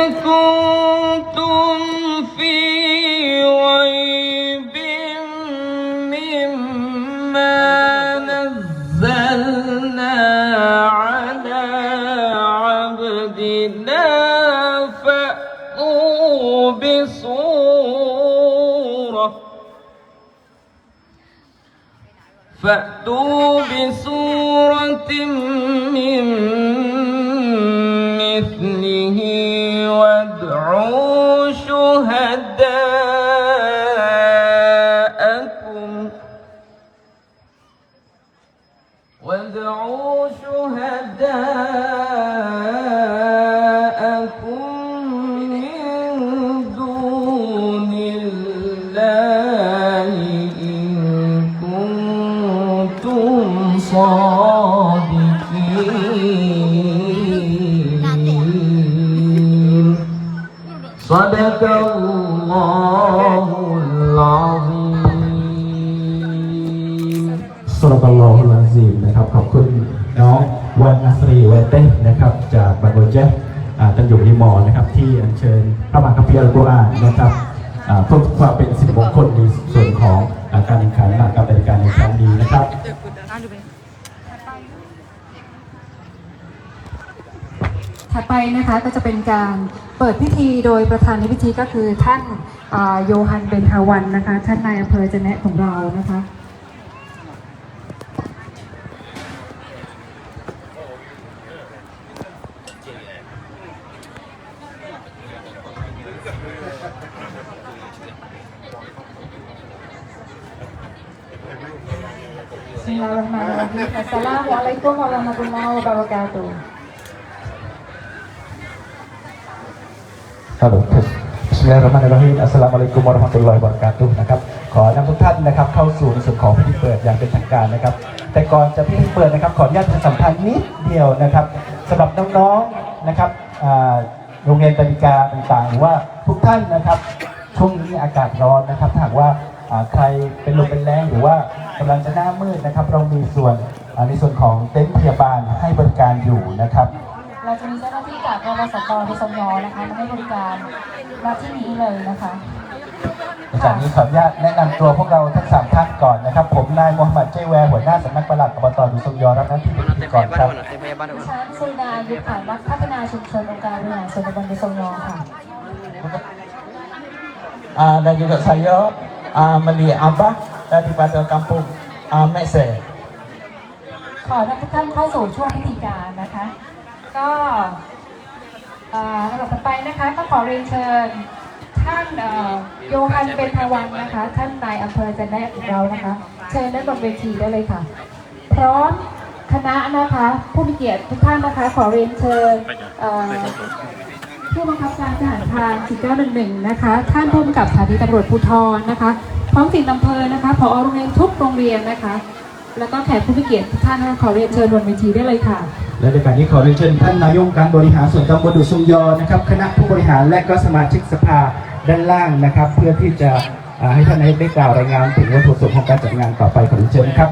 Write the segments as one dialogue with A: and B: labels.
A: كنتم في مما نزلنا على عبدنا فأتوا بصورة فأتوا بسورة من مثله وادعوا صدق الله العظيم
B: สุรกัลลอฮุลอาซีมนะครับขอบคุณน้องวันอัสรีเวเต้นะครับจากบันโบเจฟอ่าตั้งอยู่ที่มอนะครับที่อัญเชิญพระมหาคัมภีร์อัลกุรอานนะครับอ่าเพื่อความเป็นสิริมงคลในส่วนของอ่าการแข่งขันมหากรรมในการในครั้งนี้นะครับ
C: ถัดไปนะคะก็จะเป็นการเปิดพิธีโดยประธานในพิธีก็คือท่านโยฮันเบนฮาวันนะคะ ท่านนายอำเภอเจเนะของเรานะคะ Bismillahirrahmanirrahim. Assalamualaikum warahmatullahi wabarakatuh.
B: ครับผมบิสมิลลาฮิรเราะห์มานิรเราะฮีมอัสสลามุอะลัยกุมวะเราะห์มะตุลลอฮิวะบะเราะกาตุฮ์นะครับขอนำทุกท่านนะครับเข้าสู่ในส่วนของพิธีเปิดอย่างเป็นทางการนะครับ แต่ก่อนจะพิธีเปิดนะครับขออนุญาตประชาสัมพันธ์นิดเดียวนะครับสำหรับน้องๆนะครับอ่าโรงเรียนตริกาต่างๆหรือว่าทุกท่านนะครับ ช่วงนี้อากาศร้อนนะครับถ้าหากว่าอ่าใครเป็นลมเป็นแรงหรือว่ากำลังจะหน้ามืดนะครับ เรามีส่วนอ่าในส่วนของเต็นท์พยาบาลให้บริการอยู่นะครับ
C: เราจะมีเจ้าหน้าที่จากรสตที่สมยนะคะมาให้บริการณที่นี้เลยนะคะ
B: จากนี้ขออนุญาตแนะนำตัวพวกเราทั้งสามท่านก่อนนะครับ ผมนายมูฮัมหมัดเจแวร์หัวหน้าสำนักปลัดอบตดุสงยอรับหน้าที่เป็นพิธีกรครับ
C: ดิฉันสุดายุทธานักพัฒนาชุมชนองค์การบริหารส่วนตำบลดุสงยอค่ะ
B: Ah, dan juga saya ah, Meli Abah daripada kampung ah, Mekse.
C: ขอนำทุกท่านเข้าสู่ช่วงพิธีการนะคะ ก็ลำดับต่อไปนะคะก็ขอเรียนเชิญท่านโยฮันเบนทวันนะคะ ท่านนายอำเภอจันแนของเรานะคะ เชิญด้านบนเวทีได้เลยค่ะ พร้อมคณะนะคะผู้มีเกียรติทุกท่านนะคะ ขอเรียนเชิญผู้บังคับการทหารพราน1911นะคะ ท่านผู้กำกับสถานีตำรวจภูธรนะคะท้องถิ่นอำเภอนะคะผอโรงเรียนทุกโรงเรียนนะคะ แล้วก็แขกผู้มีเกียรติทุกท่านขอเรียนเชิญบนเวทีได้เลยค่ะ
B: และในการนี้ขอเรียนเชิญท่านนายกองการบริหารส่วนตำบลดุสงยอนะครับ คณะผู้บริหารและก็สมาชิกสภาด้านล่างนะครับ เพื่อที่จะให้ท่านนายกได้กล่าวรายงานถึงวัตถุประสงค์ของการจัดงานต่อไปขอเรียนเชิญครับ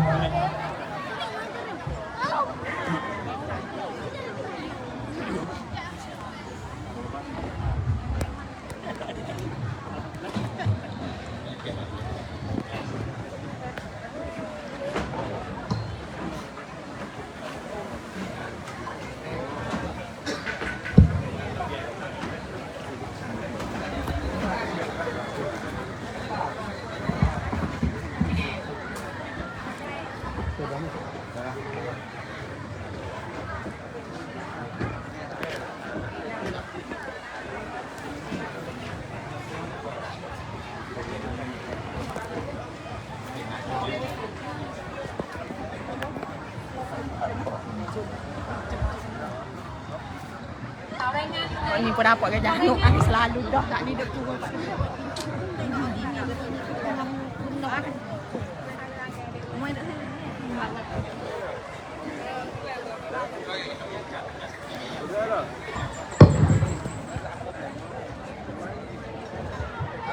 D: Ini pun dapat kerja Nuk aku selalu dah tak ni dekat tu.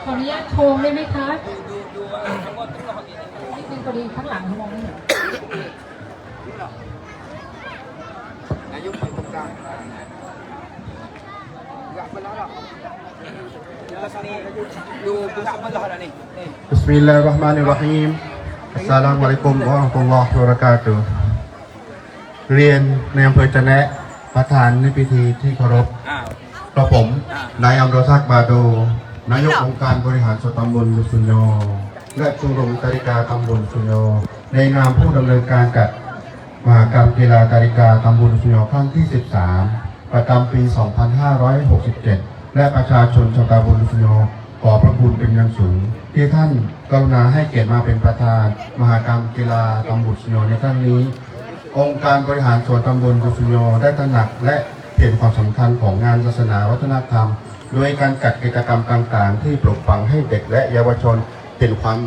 C: ขออนุญาตโชว์ได้ไหมคะนิดนึงพอดีข้างหลังมองไม่เห็น
E: Bismillahirrahmanirrahim Assalamualaikum warahmatullahi wabarakatuh เรียนในอำเภอจะแนะประธานในพิธีที่เคารพกระผมนายอัมรศักดิ์บาโด นายกองค์การบริหารส่วนตำบลดุสุญโยและชมรมการิกาตำบลสุญโยในนามผู้ดำเนินการจัดมหากรรมกีฬาการิกาตำบลสุญโยครั้งที่ 13 ประจำปี 2567 และประชาชนชาวตำบลดุสุญโยขอพระคุณเป็นอย่างสูง ที่ท่านกรุณาให้เกียรติมาเป็นประธาน มหากรรมกีฬาตำบลดุสุญโยในครั้งนี้ องค์การบริหารส่วนตำบลกุสุโยได้ตระหนักและเห็นความสำคัญของงานศาสนาวัฒนธรรม โดยการจัดกิจกรรมต่างๆ ที่ปลุกฝังให้เด็กและเยาวชนเห็นความ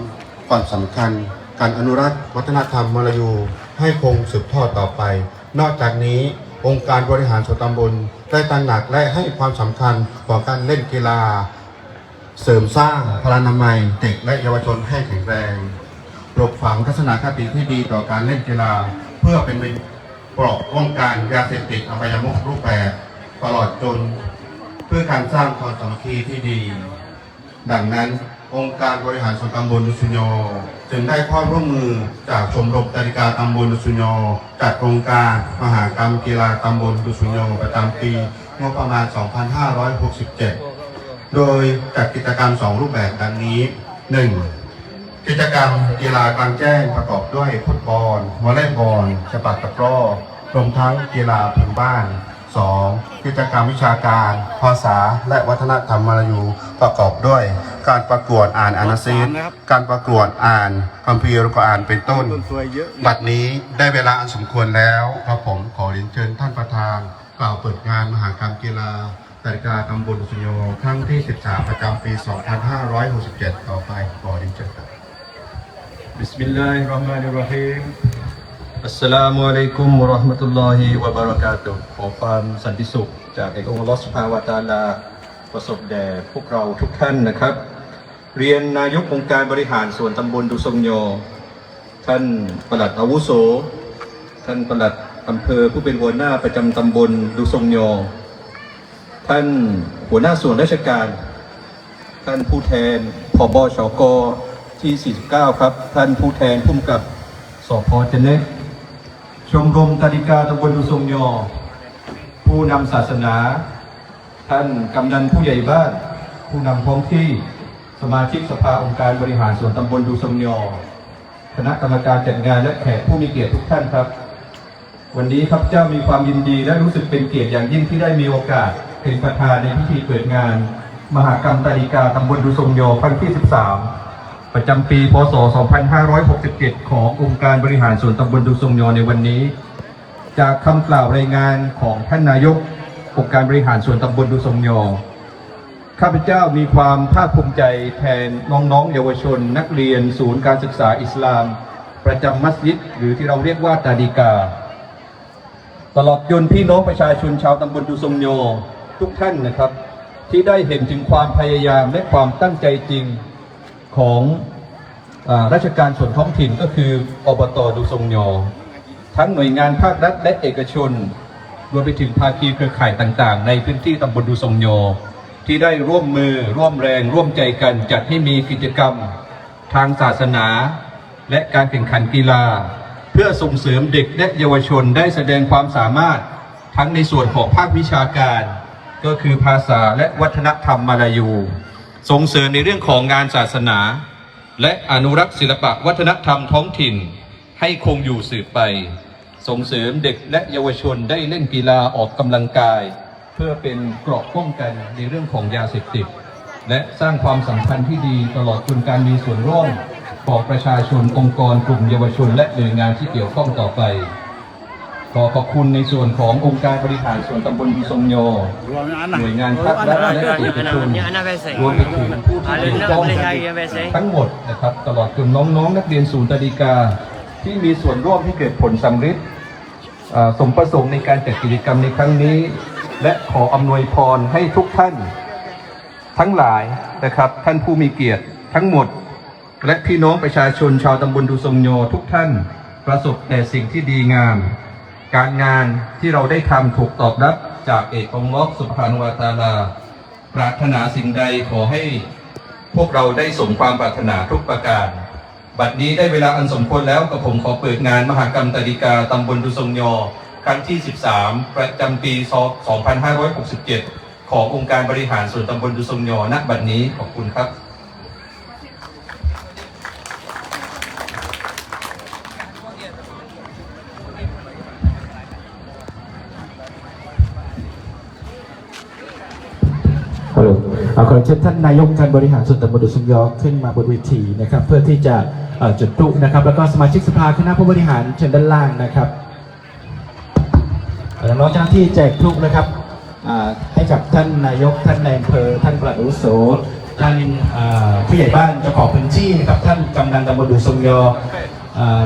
E: ความสำคัญ การอนุรักษ์วัฒนธรรมมลายูให้คงสืบทอดต่อไป นอกจากนี้ องค์การบริหารส่วนตำบลได้ตระหนักและให้ความสำคัญของการเล่นกีฬา เสริมสร้างพลานามัยเด็กและเยาวชนให้แข็งแรงปลูกฝังทัศนคติที่ดีต่อการเล่นกีฬา เพื่อเป็นเปราะป้องกันยาเสพติดอบายมุขรูปแบบตลอดจน เพื่อการสร้างความสามัคคีที่ดี ดังนั้น องค์การบริหารส่วนตำบลดุสุญโยจึงได้ความร่วมมือจากชมรมนาฬิกาตำบลดุสุญโยจัดโครงการมหากรรมกีฬาตำบลดุสุญโยประจำปีงบประมาณ 2567 โดยจัดกิจกรรม 2 รูปแบบดังนี้ 1. กิจกรรมกีฬากลางแจ้งประกอบด้วยฟุตบอลวอลเลย์บอลฉปักตะกร้อรวมทั้งกีฬาพื้นบ้าน 2. กิจกรรมวิชาการ ภาษา และวัฒนธรรมมาลายูประกอบด้วย การประกวดอ่านอานาซีดการประกวดอ่านคัมภีร์ก็อ่านเป็นต้น บัดนี้ได้เวลาอันสมควรแล้วครับผมขอเรียนเชิญท่านประธาน กล่าวเปิดงานมหากรรมกีฬานาฬิกาตำบลสุญโยครั้งที่ 13 ประจำปี 2567 ต่อไปขอเรียนเชิญครับ
F: Bismillahirrahmanirrahim. Assalamualaikum warahmatullahi wabarakatuh ขอความสันติสุข จากเอกองค์ลอสภาวะตาลา ประสบแด่พวกเราทุกท่านนะครับ เรียนนายกองค์การบริหารส่วนตำบลดุสงโย ท่านปลัดอาวุโส ท่านปลัดอำเภอผู้เป็นหัวหน้าประจำตำบลดุสงโย ท่านหัวหน้าส่วนราชการ ท่านผู้แทนผบชกที่ 49 ครับ ท่านผู้แทนผู้กำกับสพเจเนต ชมรมตาดิกาตำบลดุสงยอ ผู้นำศาสนา ท่านกำนันผู้ใหญ่บ้าน ผู้นำท้องที่สมาชิกสภาองค์การบริหารส่วนตำบลดุสงยอคณะกรรมการจัดงานและแขกผู้มีเกียรติทุกท่านครับ วันนี้ข้าพเจ้ามีความยินดีและรู้สึกเป็นเกียรติอย่างยิ่งที่ได้มีโอกาสเป็นประธานในพิธีเปิดงาน มหากรรมตาดิกาตำบลดุสงโยครั้งที่ 13 ประจำปี พศ 2567 ขององค์การบริหารส่วนตำบลดุสงโยในวันนี้ จากคำกล่าวรายงานของท่านนายกองค์การบริหารส่วนตำบลดุสงโยข้าพเจ้ามีความภาคภูมิใจแทนน้องๆ เยาวชน นักเรียน ศูนย์การศึกษาอิสลาม ประจำมัสยิด หรือที่เราเรียกว่าตาดีกา ตลอดจนพี่น้องประชาชนชาวตำบลดุสงโยทุกท่านนะครับ ที่ได้เห็นถึงความพยายามและความตั้งใจจริง ของอราชการส่วนท้องถิ่นก็คืออบตดุสงโยทั้งหน่วยงานภาครัฐและเอกชน รวมไปถึงภาคีเครือข่ายต่างๆ ในพื้นที่ตำบลดุสงโยที่ได้ร่วมมือร่วมแรงร่วมใจกันจัดให้มีกิจกรรมทางศาสนา และการแข่งขันกีฬา เพื่อส่งเสริมเด็กและเยาวชนได้แสดงความสามารถทั้งในส่วนของภาควิชาการ ก็คือภาษาและวัฒนธรรมมาลายู ส่งเสริมในเรื่องของงานศาสนา และอนุรักษ์ศิลปะวัฒนธรรมท้องถิ่น ให้คงอยู่สืบไป ส่งเสริมเด็กและเยาวชนได้เล่นกีฬาออกกำลังกาย เพื่อเป็นเกราะป้องกันในเรื่องของยาเสพติด และสร้างความสัมพันธ์ที่ดีตลอดจนการมีส่วนร่วมของประชาชนองค์กรกลุ่มเยาวชนและหน่วยงานที่เกี่ยวข้องต่อไป ขอขอบคุณในส่วนขององค์การบริหารส่วนตำบลบุซงโยหน่วยงานภาครัฐและเอกชนรวมไปถึงผู้ที่เกี่ยวข้องทั้งหมดนะครับตลอดจนน้องๆ นักเรียนศูนย์ตาดิกา ที่มีส่วนร่วมให้เกิดผลสำเร็จอ่าสมประสงค์ในการจัดกิจกรรมในครั้งนี้ และขออำนวยพรให้ทุกท่าน ทั้งหลายนะครับท่านผู้มีเกียรติทั้งหมด และพี่น้องประชาชนชาวตำบลดุสงโยทุกท่าน ประสบแต่สิ่งที่ดีงาม การงานที่เราได้ทำถูกตอบรับจากเอกองค์ลอสุภานุวาตาลา ปรารถนาสิ่งใดขอให้พวกเราได้สมความปรารถนาทุกประการ บัดนี้ได้เวลาอันสมควรแล้วกับผมขอเปิดงานมหากรรมตริกาตำบลดุทรงยอ ครั้งที่ 13 ประจำปี 2567 ขององค์การบริหารส่วนตำบลดุทรงยอณบัดนี้ขอบคุณครับ
B: ฮัลโหลอ่าขอเชิญท่านนายกการบริหารส่วนตำบลดุสุงยอขึ้นมาบนเวทีนะครับเพื่อที่จะจุดพลุนะครับ แล้วก็สมาชิกสภาคณะผู้บริหารเชิญด้านล่างนะครับน้องเจ้าหน้าที่แจกพลุนะครับให้กับท่านนายกท่านนายอำเภอท่านปลัดอุโสท่านผู้ใหญ่บ้านเจ้าของพื้นที่นะครับท่านกำนันตำบลดุสุงยอ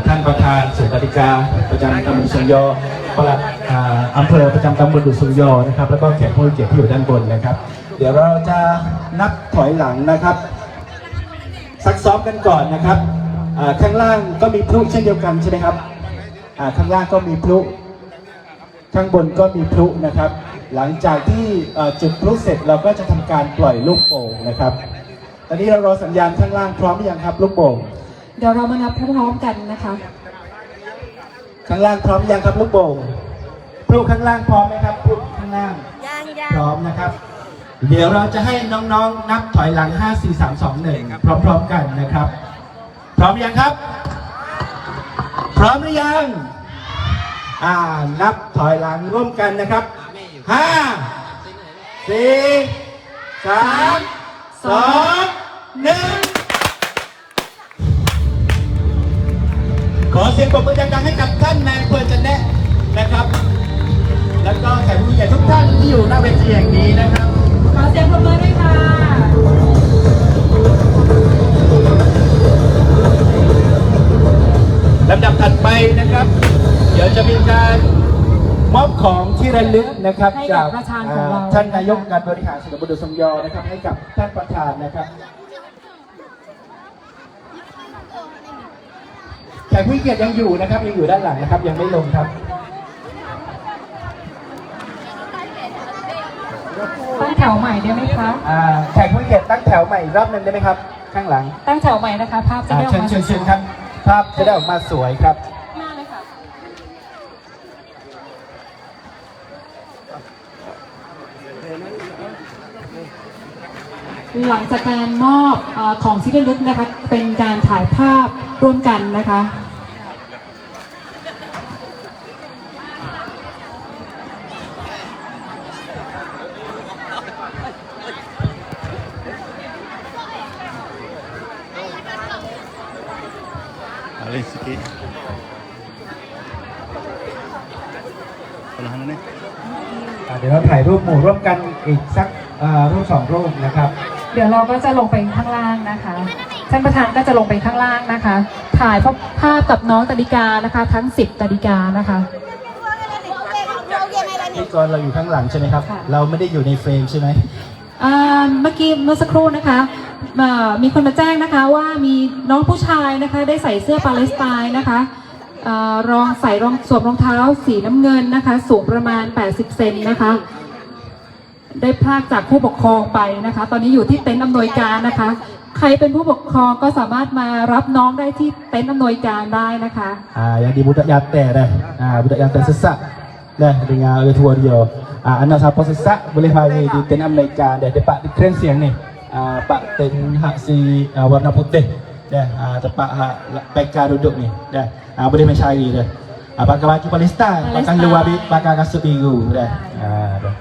B: ท่านประธานเสนาธิการประจำตำบลดุสุงยอปลัดอ่าอำเภอประจำตำบลดุสุงยอนะครับแล้วก็แขกผู้เกียรติที่อยู่ด้านบนนะครับ เดี๋ยวเราจะนับถอยหลังนะครับซักซ้อมกันก่อนนะครับอ่าข้างล่างก็มีพลุเช่นเดียวกันใช่ไหมครับอ่าข้างล่างก็มีพลุข้างบนก็มีพลุนะครับ หลังจากที่เอ่อจุดพลุเสร็จเราก็จะทำการปล่อยลูกโป่งนะครับ ตอนนี้เรารอสัญญาณข้างล่างพร้อมหรือยังครับลูกโป่ง
C: เดี๋ยวเรามานับพร้อมๆกันนะคะ
B: ข้างล่างพร้อมยังครับลูกโป่งพลุข้างล่างพร้อมไหมครับพลุข้างล่าง
D: ยังยั
B: พร้อมนะครับ เดี๋ยวเราจะให้น้องๆ นับถอยหลัง 5 4 3 2 1 พร้อมๆกันนะครับ พร้อมยังครับ พร้อมหรือยัง อ่า นับถอยหลังร่วมกันนะครับ 5 4 3 2 1ขอเสียงปรบมือดังๆให้กับท่านนายอำเภอจันแนะนะครับ แล้วก็แขกผู้มีเกียรติทุกท่านที่อยู่หน้าเวทีแห่งนี้นะครับ
C: ขอเสียงปรบมือด้วยค่ะ
B: ลำดับถัดไปนะครับ เดี๋ยวจะมีการมอบของที่ระลึกนะครับ
C: ให้กับ
B: จาก
C: ประธานของเรา
B: อ่าท่านนายกการบริหารส่วนตำบลดุสมยอนะครับ ให้กับท่านประธานนะครับแขกผู้มีเกียรติยังอยู่นะครับยังอยู่ด้านหลังนะครับ ยังไม่ลงครับ
C: วใหม่ได้ไหมคะ
B: อ่าแขกผู้มีเกียรติตั้งแถวใหม่อีกรอบหนึ่งได้ไหมครับ ข้างหลัง
C: ตั้งแถวใหม่นะคะ ภาพจะ
B: อ่า
C: ได้ออ
B: เชิ
C: ก
B: ญ
C: มา
B: เชิญเชิญครับ ภาพจะได้ออกมาสวยครับ
C: หน้าเลยค่ะ หลังจากการมอบเออของที่ระลึกนะคะ เป็นการถ่ายภาพร่วมกันนะคะ
E: Alin sikit. Kalau hana ni.
B: อ่าเดี๋ยวเราถ่ายรูปหมู่ร่วมกัน อีกสักอ่ารูปสองรูปนะครับ
C: เดี๋ยวเราก็จะลงไปข้างล่างนะคะท่านประธานก็จะลงไปข้างล่างนะคะ ถ่ายภาพกับน้องตดิกานะคะ ทั้ง 10ตดิกานะคะ
B: พิธีกรเราอยู่ข้างหลังใช่ไหมครับ
C: ค่ะ
B: เราไม่ได้อยู่ในเฟรมใช่ไหม
C: อ่าเมื่อกี้เมื่อสักครู่นะคะเอ่อมีคนมาแจ้งนะคะว่ามีน้องผู้ชายนะคะ ได้ใส่เสื้อปาเลสไตน์นะคะเอ่อรองใส่รองสวมรองเท้าสีน้ำเงินนะคะ สูงประมาณ 80 เซนนะคะ ได้พรากจากผู้ปกครองไปนะคะ ตอนนี้อยู่ที่เต็นท์อำนวยการนะคะ ใครเป็นผู้ปกครองก็สามารถมารับน้องได้ที่เต็นท์อำนวยการได้นะคะ
B: อ่า yang di budak yate dah ah budak yate sesak dah dengar oleh tua dia ah anak siapa sesak boleh mari di ten Amerika dah dekat di keren siang ni ah pak ten hak si ah, warna putih dah ah tempat hak peka duduk ni dah ah boleh mencari dah ah pakai baju Palestin pakai
C: Palestin.
B: luar bi- pakai kasut biru dah ah dah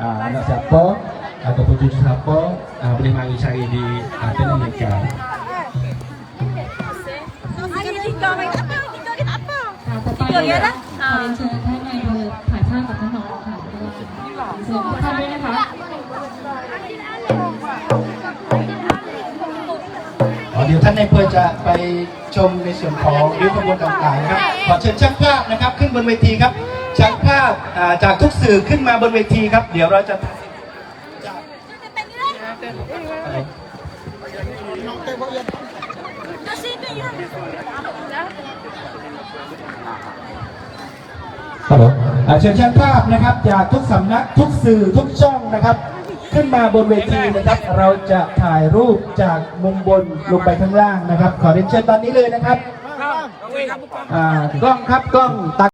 B: ah anak siapa ataupun cucu siapa ah, boleh mari cari di ah, ten Amerika ค่ะต่อไปนะขอเรียนเชิญท่านนายอำเภอถ่ายภาพกับน้องๆค่ะเชิญทุกท่านด้วยนะคะ อ๋อเดี๋ยวท่านในายอำเภอจะไปชมในส่วนของริ้วขบวนต่างๆนะครับ ขอเชิญช่างภาพนะครับ ขึ้นบนเวทีครับ ช่างภาพจากทุกสื่อขึ้นมาบนเวทีครับ เดี๋ยวเราจะฮัลโหลอ่าเชิญช่างภาพนะครับ จากทุกสำนักทุกสื่อทุกช่องนะครับ ขึ้นมาบนเวทีนะครับ เราจะถ่ายรูปจากมุมบนลงไปข้างล่างนะครับ ขอเรียนเชิญตอนนี้เลยนะครับอ่ากล้องครับกล้องตัก